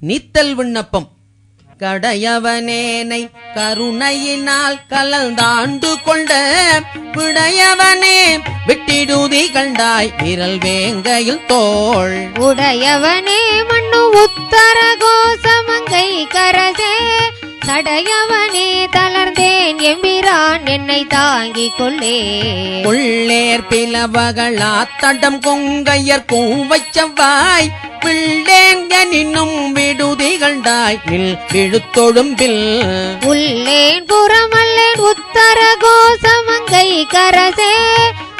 நீத்தல் விண்ணப்பம். கடையவனேனை கருணையினால் கலந்தாண்டு கொண்ட விடையவனே விட்டிடுதி கண்டாய் விரல் வேங்கையில் தோள். உடையவனே மண்ணு உத்தர கோசமங்கை கரசே தடையவனே தளர்ந்தேன் எம்பிரான் என்னை தாங்கிக் கொள்ளே. உள்ளேர் பிளவகளா தடம் கொங்கையர் கூவைச் செவ்வாய் பிள்ளேங்கனினும் விடுதி கண்டாய் நில் விழுத்தொழும்பில். உள்ளேன் புறமல்லேன் உத்தர கோசமங்கை கரசே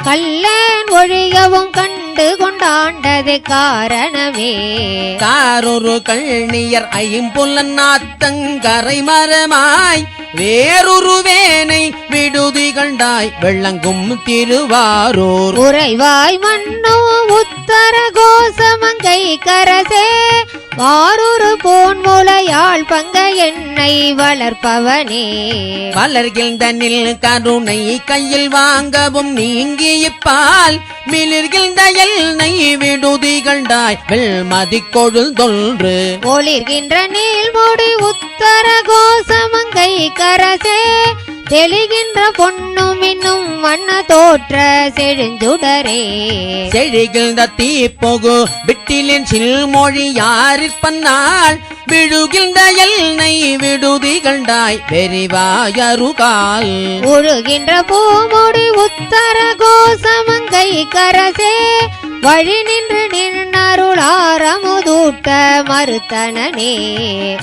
கல்லேன் ஒழியவும் கண்டு கொண்டாண்டது காரணமே. காரொரு கள்ணியர் ஐம்புலன் நாத்தங்கரை மரமாய் வேறொரு வேனை விடுதி கண்டாய் வெள்ளங்கும் திருவாரூர். உறைவாய் மண்ணோ உத்தர கோசமங்கை கரசே வாரொரு போன் முளையாள் பங்க என்னை வளர்ப்பவனே. வளர்கிழ்ந்தனில் கருணை கையில் வாங்கவும் நீங்கியப்பால் மிளிர்கிழ்ந்த எல்லை விடுதி கண்டாய் வெள்மதி கொழுந்தொன்று ஒளிர்கின்ற நீள்முடி உத்தர கோசமங்கை கரசே தெளிகின்ற பொன்னும் இன்னும் வண்ண தோற்ற செழுஞ்சுடரே. செழிகிழ்ந்த தீப்பொகு விட்டிலின் சில்மொழி யாரிற்பன்னாள் விழுகின்ற எல்லை விடுதி கண்டாய் வெறிவாயருகால். உழுகின்ற பூமுடி உத்தர கோசமங்கை கரசே வழி நின்று நின்னருளாரமுதூட்ட மறுத்தனனே.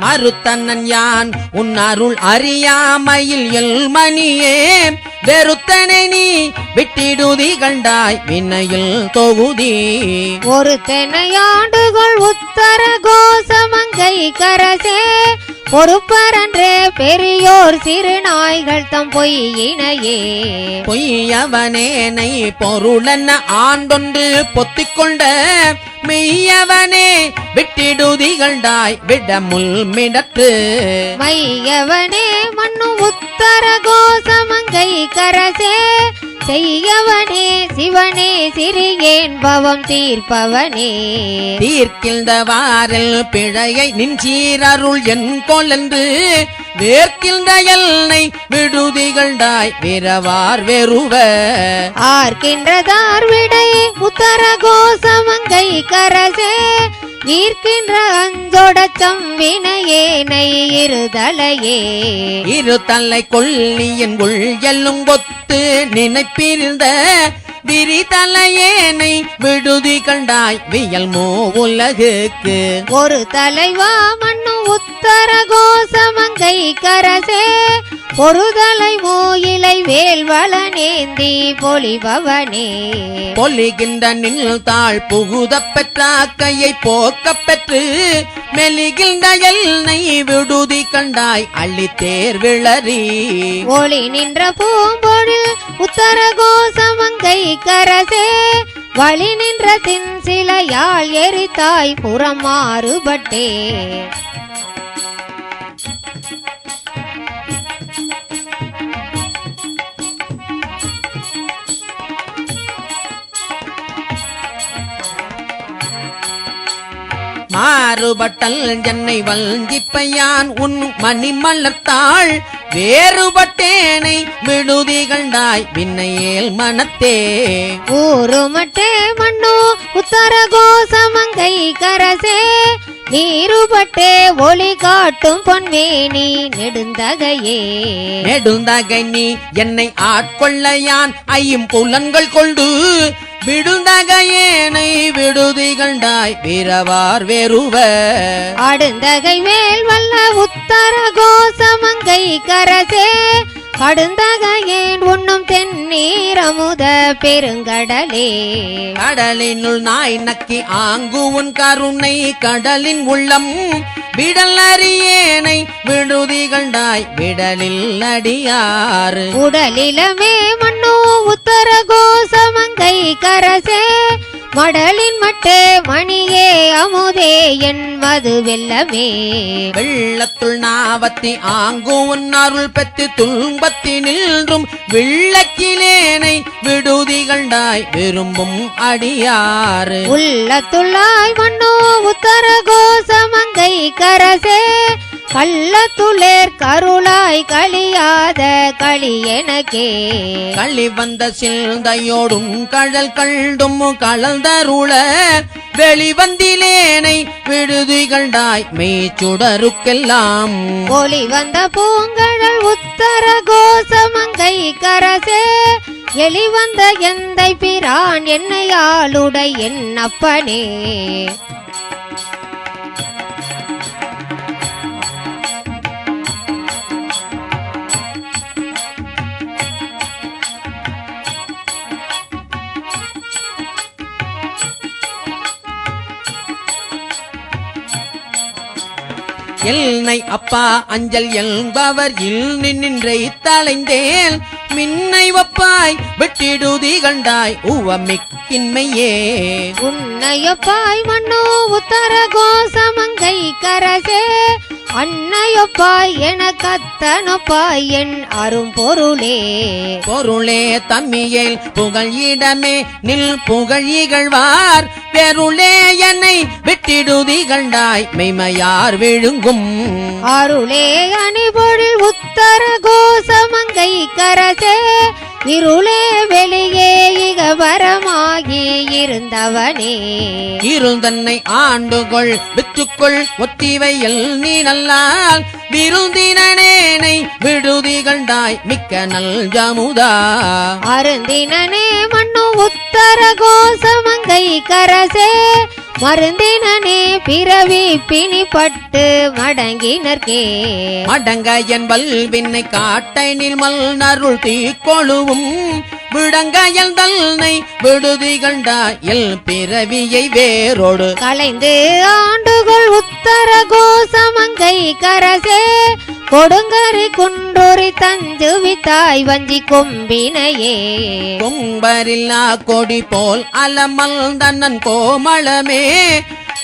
மறுத்தன்னன் யான் உன் அருள் அறியாமையில் எல்மணியே. வெறுத்தனை நீ விட்டிடுதி கண்டாய் விண்ணையில் தொகுதி. ஒரு தென்னையாண்டுகள் உத்தர கோசமங்கை கரசே. பொறுப்பரன்றே பெரியோர் சிறு நாய்கள் தம் பொய்யினையே. பொய்யவனேனை பொருளென்ன ஆண்டொன்று பொத்திக்கொண்ட மெய்யவனே. விட்டிடுதி கண்டாய் விடமுல் மிடத்து மையவனே மண்ணு உத்தர கோசமங்கை கரசே. செய்யவனே சிவனே சிறியேன் பவம் தீர்ப்பவனே. தீர்க்கின்ற வாரில் பிழையை நின்றீரருள் என் கொலென்று வேர்க்கின்ற எல்லை விடுதி கண்டாய் விரவார் வெறுவ. ஆர்க்கின்றதார் விடை உத்தர கோசமங்கை கரசே. ஈர்க்கின்ற அஞ்சொடச்சம் வினையேனை இருதலையே இரு தலை கொல்லியின் உள் எல்லும் ஒத்து நினைப்பிருந்த விரிதலையேனை விடுதி கண்டாய் வியல் மோ உலகுக்கு. ஒரு தலைவா மண்ணு உத்தர கோசமங்கை கரசே. ஒரு தலை மூயிலை வேல்வள நேந்தி பொலிபவனே. பொலிகின்ற நில் தாழ் புகுதப் பெற்றாக்கையை போக்கப் பெற்று மெலிகின்ற எல்லை விடுதி கண்டாய் அள்ளித்தேர் விளறி. ஒளி நின்ற பூம்பொழில் உத்தர கோசமங்கை கரசே. வழி நின்ற தின் சிலையால் எரித்தாய் புறம் மாறுபட்டல் என்னை வல்கிப்பையான் உன் மணிமலர்த்தாள். வேறுபட்டேனை விடுதி கண்டாய் விண்ணையேல் மனத்தே ஊருமட்டே மண்ணு உத்தர கோசமங்கை கரசே. நீருபட்டே ஒளி காட்டும் பொன்மேனி நெடுந்தகையே. நெடுந்தகை நீ என்னை ஆட்கொள்ளையான் ஐயும் புலன்கள் கொண்டு விடுந்தகையேனை விடுதி கண்டாய் வீரவார் வெறுவ அடுந்தகை மேல் வல்ல உத்தர கோசமங்கை கரசே கடுந்தகையேன் உண்ணும் தென்னீரமுத பெருங்கடலே? கடலினுள் நாய் நக்கி ஆங்கு உன் கருணை கடலின் உள்ளம். விடல் அறியேனை விடுதி கண்டாய் விடலில் அடியாறு. உடலிலமே மண்ணு உத்தர கோசமங்கை கரசே. மடலின் மட்டே மணியே அமுதே என் மது வெல்லமே. வெள்ளத்துள் நாவத்தி ஆங்கோன் அருள் பெற்று துன்பத்தி நின்றும் விள்ளக்கிலேனை விடுதி கண்டாய் விரும்பும் அடியாறு. உள்ளத்துள்ளாய் மண்ணோ உத்தர கோசமங்கை கரசே. கள்ளத்துளேர் கருளாய் களியாத களி எனக்கே. களி வந்த சிந்தையோடும் கழல் கண்டும் கலந்தருள வெளிவந்திலேனை விடுதி கண்டாய் மெய்ச்சுடருக்கெல்லாம். ஒளி வந்த பூங்கழல் உத்தர கோசமங்கை கரசே எளிவந்த எந்தை பிரான் என்னையாளுடை என் அப்பனே எல்னை அப்பா அஞ்சல் என்பவர் இல் நின்றை தலைந்தேல். மின்னை வப்பாய் வெட்டிடுதி கண்டாய் உவமிக்கின்மையே. உன்னையொப்பாய் மண்ணோ உத்தர கோசமங்கை கரசே. அன்னையொப்பாய் என கத்தனொப்பாய் என் அரும் பொருளே. தம்மியேல் புகழ் இடமே நில் புகழ் இகழ்வார். பெருளே என்னை விட்டிடுதி கண்டாய் மெய்மையார் விழுங்கும். அருளே அணிபொழில் உத்தர கோசமங்கை கரசே இருளே வெளியே இகவரமாகி இருந்தவனே. இருந்தன்னை ஆண்டுகொள் வித்துக்கொள் ஒத்திவையல் நீ நல்லால் விருந்தினேனை விடுதி கண்டாய் மிக்க நல் ஜமுதா. அருந்தினனே மண்ணு உத்தர கோசமங்கை கரசே மருந்தினே பிறவி பிணிப்பட்டு மடங்கினர்கே மடங்க என்பல் விண்ணை காட்டை நிர்மல் நருள் தீக்கொழுவும். விடங்கயல் தன்னை விடுதி கண்டாய் எல் பிறவியை வேரோடு கலைந்து ஆண்டுகள் உத்தர கோசமங்கை கரசே கொடுங்கரி குன்றூரி தஞ்சுவித்தாய் வஞ்சி கொம்பினையே. கொம்பரில்லா கொடி போல் அலமல் தன்னன் கோமளமே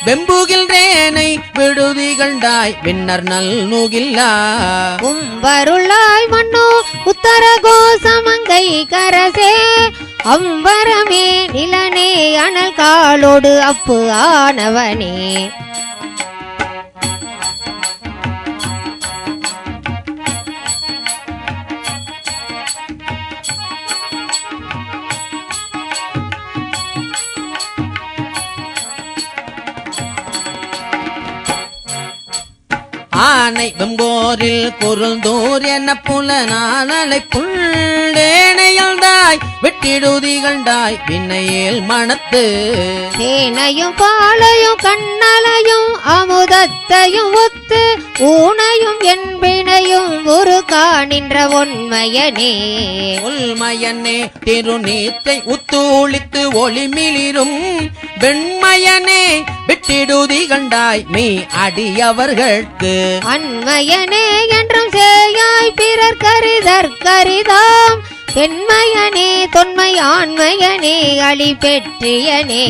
வெம்புகின்றேனை விடுதி கண்டாய் விண்ணர் நல் நூகில்லா. உம்பருளாய் மண்ணோ உத்தர கோசமங்கை கரசே. அம்பரமே நிலனே அனல் காலோடு அப்பு ஆனவனே. ஆனை வெம்போரில் குறுந்தோர் என புலனாலை புள்ளேனையல்தாய் வெட்டிடுதி கண்டாய் விண்ணையேல் மனத்து தேனையும் பாலையும் கண்ணலையும் அமுதத்தையும் ஒத்து ஊனையும் என்பினையும் ஒரு காணின்ற உண்மையனே உள்மயனே திருநீத்தை உத்தூளித்து ஒளிமிளிரும் வெண்மயனே விட்டிடுதி கண்டாய் மீ அடியவர்களுக்கு அண்மையனே என்றும் சேயாய் பிறர் கரிதற் கரிதாம். பெண்மையனே தொன்மை ஆண்மையனே அழி பெற்றியனே.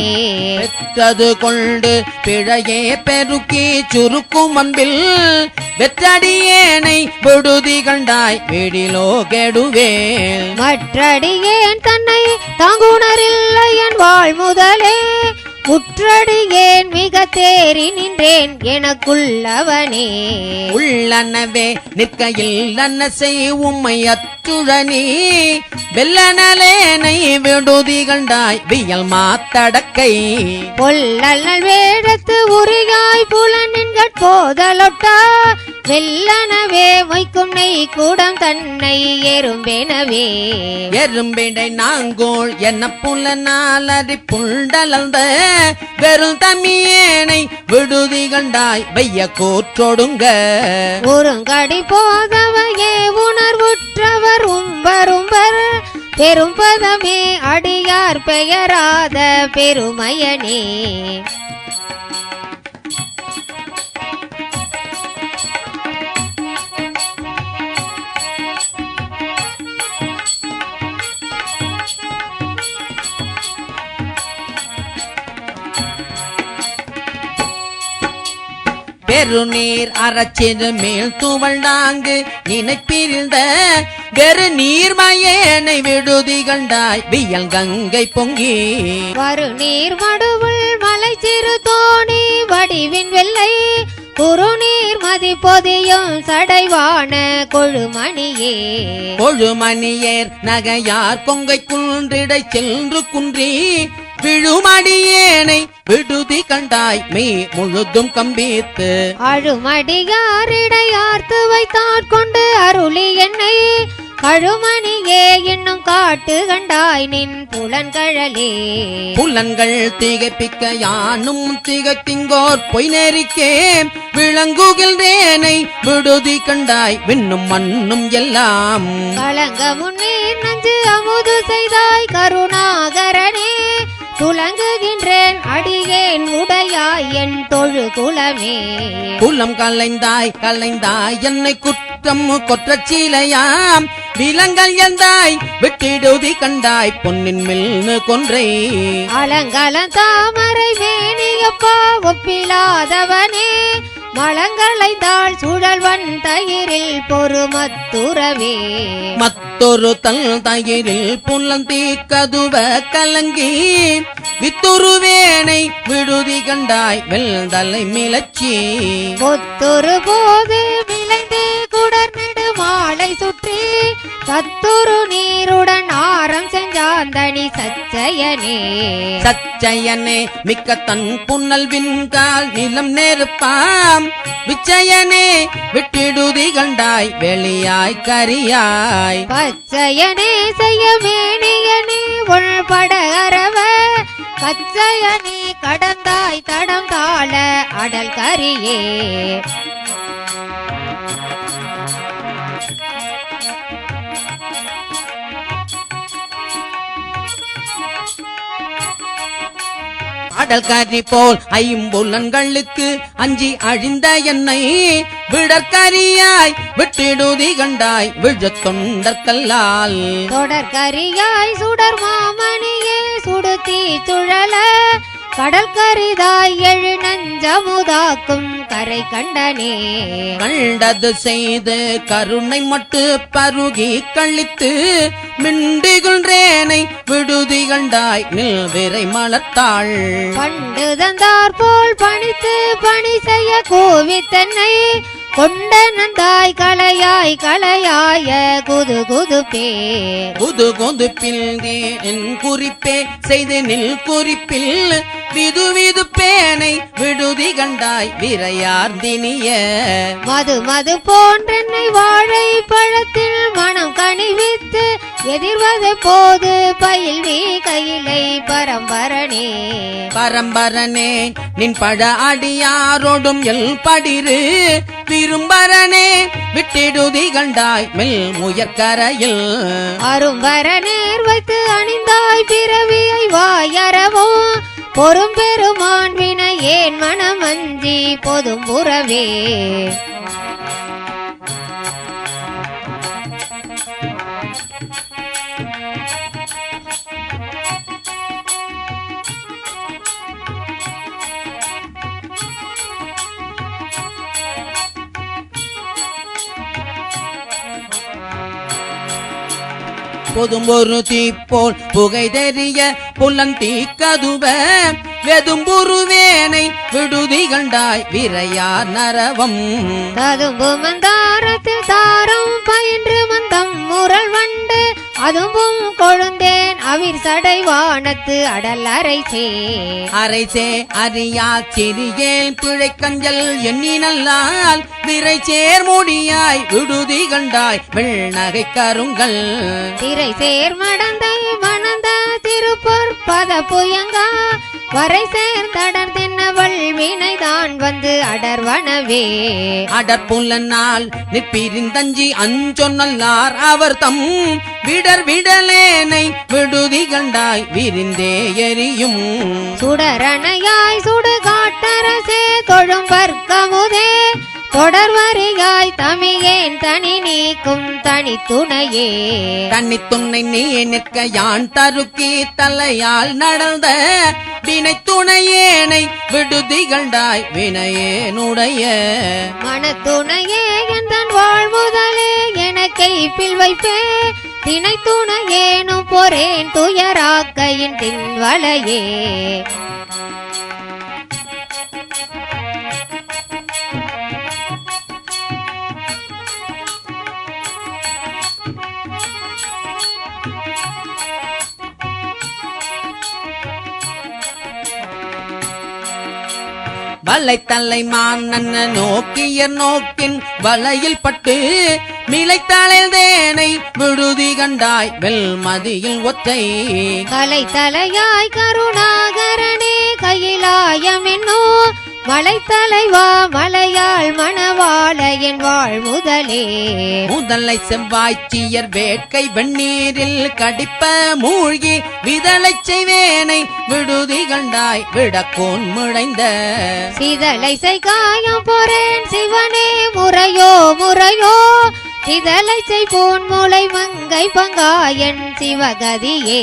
பெற்றது கொண்டு பிழையே பெருக்கி சுருக்கும் அன்பில். வெற்றடியேனை விடுதி கண்டாய் வீடிலோ கெடுவேல் மற்றடியேன் தன்னை தாங்குணரில்லை என் வாழ் முதலே. முற்றடியேன் மிக தேறி நின்றேன் எனக்குள்ளவனே. உள்ளனவே நிற்கையில் அன்ன செய் உம்மை அத்துழனி. வெள்ளனலேனை விடுதி கண்டாய் வியல் மாத்தடக்கை. பொல்லல் வேடத்து உரியாய் புலனின்கட் போதலொட்டா. வெல்லனவே மொய்க்கும் நெய் கூடம் தன்னை எறும்பெனவே. எறும்பிடை நாங்கோள் என்ன புல நாளறி புண்டலந்த வெறும் தமியேனை விடுதி கண்டாய் வைய கூற்றொடுங்க. ஒருங்கடி போதவையே உணர்வுற்றவர் உம்பரும்பர் பெரும்பதமே அடியார் பெயராத பெருமையனே. பெருநீர் அறச்சிறு மேல் துவழ்ந்தாங்கு நினைப்பிருந்த வெறு நீர்மயேனை விடுதி கண்டாய். வியல் கங்கை பொங்கி. வரு நீர் மடுவுள் மலை சிறு தோணி வடிவின் வெள்ளை. குறுநீர் மதி பொதியும் சடைவான கொழுமணியே. கொழுமணியேர் நகையார் கொங்கை குன்றிடை சென்று குன்றி. விழுமடியேனை விடுதி கண்டாய் மெய் முழுதும் கம்பித்து. அழுமடியாரிடையார்த்து வைத்தாற் கொண்டு அருளி என்னை. கழுமணியே என்னும் காட்டு கண்டாய் நின் புலன்கழலே. புலன்கள் திகைப்பிக்க யானும் திகத்திங்கோர் பொய் நெறிக்கே. விளங்குகின்றேனை விடுதி கண்டாய் விண்ணும் மண்ணும் எல்லாம். கலங்க முன்னீர் நஞ்சு அமுது செய்தாய் கருணாகரனே. துலங்குகின்றேன் அடியேன் உடையாய் என் தொழு குலமே குலம் கலைந்தாய் கலைந்தாய் என்னை குற்றம் கொற்றச் சீலையாம். விலங்கல் எந்தாய் விட்டிடுதி கண்டாய் பொன்னின் மில்னு கொன்றை. அலங்கலம் தாமரை வேணியப்பா ஒப்பிலாதவனே. மலங்களைந்தாள் சுழல்வன் தயிரில் பொறுமத்துறவே. மத்தொரு தல் தயிரில் புலந்தி கதுவ கலங்கி வித்துருவேனை விடுதி கண்டாய் வெல்தலை மிளச்சி. கொத்தொரு போது விளைந்து குடர்நெடு மாலை சுற்றி சத்துரு நீருடன் ஆரம் செஞ்சாந்தனி சச்சயனே. சச்சயனே மிக்க தன் புன்னல் விண்கால் நிலம் நெருப்பாம். விச்சயனே விட்டிடுதி கண்டாய் வெளியாய் கரியாய். பச்சையனே செய்ய மேனியனே உள்பட அரவ கச்சையனே கடந்தாய் தடம் தாழ அடல் கரியே. கடல் கறி போல் ஐம்புலன்களுக்கு அஞ்சி அழிந்த என்னை விடற்கரியாய் விட்டிடுதி கண்டாய் விழத் தொண்டற்கல்லால். தொடர்கரியாய் சுடர் மாமணியே சுடுத்தி சுழல கடல் கரிதாய் எழு நஞ்சமுதாக்கும் கரை கண்டனே. கண்டது செய்து கருணை மட்டு பருகி கழித்து மிண்டிகுன்றேனை விடுதி கண்டாய் நில் விரை மலத்தாள் பண்டு தந்தார் போல் பணித்து பணி செய்ய கூவித்தன்னை கொண்ட நந்தாய் கலையாய் கலையாய குது குதுப்பே. புது கொதுப்பில் என் குறிப்பே செய்து நில் குறிப்பில் விது விது பேனை விடுதி கண்டாய் விரையார்ந்தினிய மது மது போன்றென்னை வாழை பழத்தில் மனம் கனிவித்து எதிர்வது போது பயில் வீ கையிலை பரம்பரனே. பரம்பரனே நின் பட அடியாரோடும் எல் படிரு விரும்பரனே விட்டிடுதி கண்டாய் மெல் முயற்கரையில். அரும்பர நேர் வைத்து அணிந்தாய் பிறவியை வாயறவோ பொறும் பெருமான் வினை ஏன் மனம் உறவே பொதும் ஒரு தீப்போல். புகை தெரிய புலன் தீக்கதுவ. வெதும்புருவேனை விடுதி கண்டாய் விரையார் நரவம். ததும்பு மந்தாரத்தில் தாரம் பயின்று மந்தம் முரள் வண்டு. அதுவும் கொழுந்தேன். அவிர் சடை வானத்து அடல் அரைசே அரைசே அறியா சிறியேல் பிழை கஞ்சல் எண்ணினல்லால் விரை சேர்முடியாய் விடுதி கண்டாய் வெள்நகை கருங்கள் திரை சேர் மடந்தை வனந்த திருப்பொற் பத புயங்கா. வரை சேர்ந்தடர் தென்னவள் வினைதான் வந்து அடர்வனவே அடற்புலனால் நிற்பிரிந்தஞ்சி அஞ்சொன்னல்லார் அவர் தம் விடர் விடலேனை விடுதி கண்டாய் விரிந்தே எரியும். சுடரணையாய் சுடுகாட்டரசே தொழும் வர்க்கமுதே. தொடர்வரியாய் தமியேன் தனி நீக்கும் தனி துணையே. கன்னி துணை நீ நிற்க யான் தருக்கி தலையால் நடந்த வினை துணையேனை விடுதிகண்டாய் வினையேனுடைய மனத்துணையே எந்தன் வாழ்முதலே எனக்கை பில் வைப்பே. தினை துணையேனும் பொறேன் துயராக்கையின் தின்வளையே வலை தலை மான்னன் நோக்கிய நோக்கின் வலையில் பட்டு மிளைத்தலையில் தேனை விடுதி கண்டாய் வெல்மதியில் ஒத்தை கலை தலையாய் கருணாகரனே கையிலாயம் என்னோ மலை தலைவா மலையாள் மணவாள என் வாழ் முதலே. முதலை செவ்வாய்ச்சியர் வேட்கை வெந்நீரில் கடிப்ப மூழ்கி விதலை செய்வேனை விடுதி கண்டாய் விடக்கோன் முழைந்த சிதலை காயம் பொறேன் சிவனே முறையோ முறையோ. சிதலை செய்போன் முளை மங்கை பங்காயன் சிவகதியே.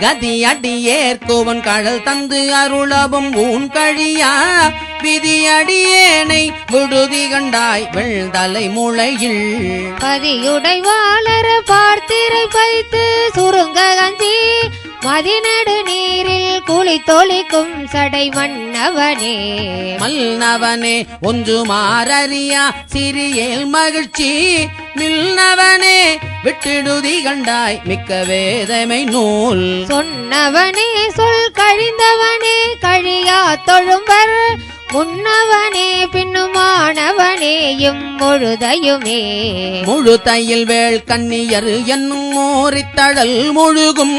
கதி அடியேற்கோவன் கடல் தந்து அருளவும் ஊன் கழியா. விதி அடியேனை விடுதி கண்டாய் வெள்தலை முளையில் பதியுடை வாளர பார்த்திரை பைத்து சுருங்க கஞ்சி மதிநடு நீரில் குளி தொளிக்கும் சடை மன்னவனே மல்னவனே ஒன்று மாறறியா சிறியேல் மகிழ்ச்சி. மில்னவனே விட்டிடுதி கண்டாய் மிக்க வேதமை நூல். சொன்னவனே சொல் கழிந்தவனே கழியா தொழும்பர். முன்னவனே பின்னுமானவனே எம்மொழுதையுமே முழு தையில் வேள் கண்ணியர் என்னும் மோரித்தழல் முழுகும்.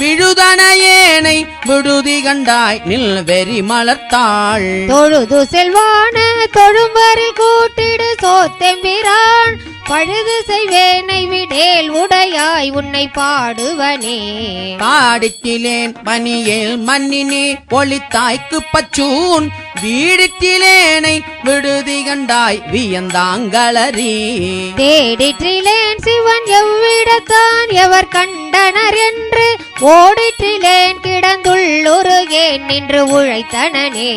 விழுதனையேனை விடுதி கண்டாய் நில் வெறி மலர்த்தாள். தொழுது செல்வான தொழும்பரில் கூட்டிடு சோத்தெம்பிரான். பழுது செய்வேனை விடேல் உடையாய் உன்னை பாடுவனே. பாடித்திலேன் பனியேல் மன்னினே ஒளித்தாய்க்கு பச்சூன். வீடித்திலேனை விடுதி கண்டாய் வியந்தாங்களறி. தேடிற்றிலேன் சிவன் எவ்விடத்தான் எவர் கண்டனர் என்று ஓடிற்றிலேன் கிடந்துள்ளுருகேன் நின்று உழைத்தனனே?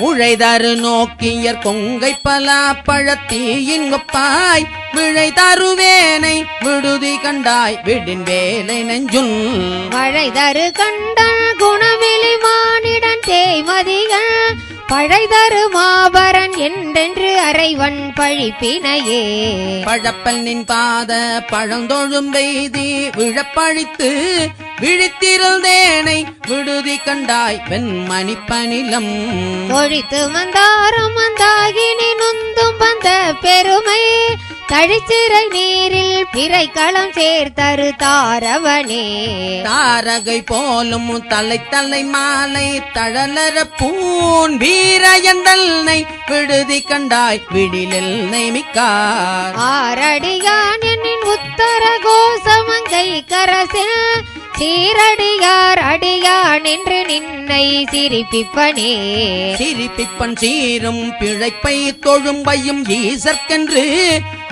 உழைதாறு நோக்கியர் கொங்கை பலா பழத்தீயின் ஒப்பாய் விழை தருவேனை விடுதி கண்டாய் விடின் வேலை நெஞ்சுன் மழைதரு கண்டன் குணமிலி மானிடன் தேய்மதிகள் பழைதரு மாபரன் என்றென்று அறைவன் பழிப்பினையே. பழப்பல் நின் பாத பழந்தொழும் வெய்தி விழப்பழித்து விழித்திருந்தேனை விடுதி கண்டாய் வெண்மணி பனிலம் ஒழித்து மந்தாரம் மந்தாகினி நுந்தும் வந்த பெருமை. தழிச்சிறை நீரில் பிறை களம் சேர்த்தரு தாரவனே. தாரகை போலும் தலை தலை மாலை தழலர பூன் வீரயந்தல்னை விடுதி கண்டாய் விடிலில் நெய்மிக்கார் ஆரடியான் என்னின் உத்தர கோசமங்கை கரசில் சீரடியார் அடியான் என்று நின்னை சிரிப்பிப்பனே. சிரிப்பிப்பன் சீரும் பிழைப்பை தொழும்பையும் ஈசற்கென்று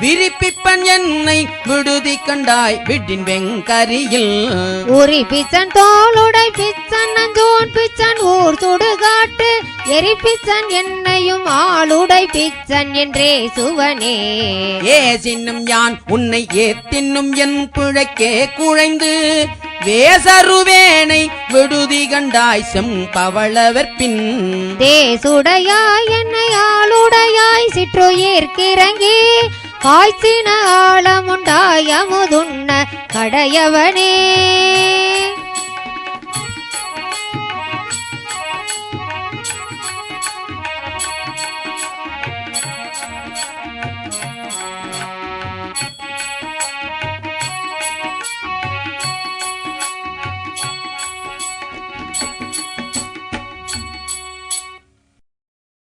விரிப்பிப்பன் என்னை விடுதி கண்டாய் விடின் வெங்கரியில். உரி பிச்சன் தோளுடை பிச்சன் நஞ்சோன் பிச்சன் ஊர் சுடுகாட்டு எரி பிச்சன் என்னையும் ஆளுடை பிச்சன் என்றே சுவனே. ஏ சின்னம் யான் உன்னை ஏத்தின்னும் என் பிழைக்கே குழைந்து. வேசருவேனை விடுதி கண்டாய் செம்பவளவற்பின் தேசுடையாய் என்னை ஆளுடையாய் சிற்றுயிர்க்கிறங்கி காய்ச்சின ஆழமுண்டாய் அமுதுண்ண கடையவனே.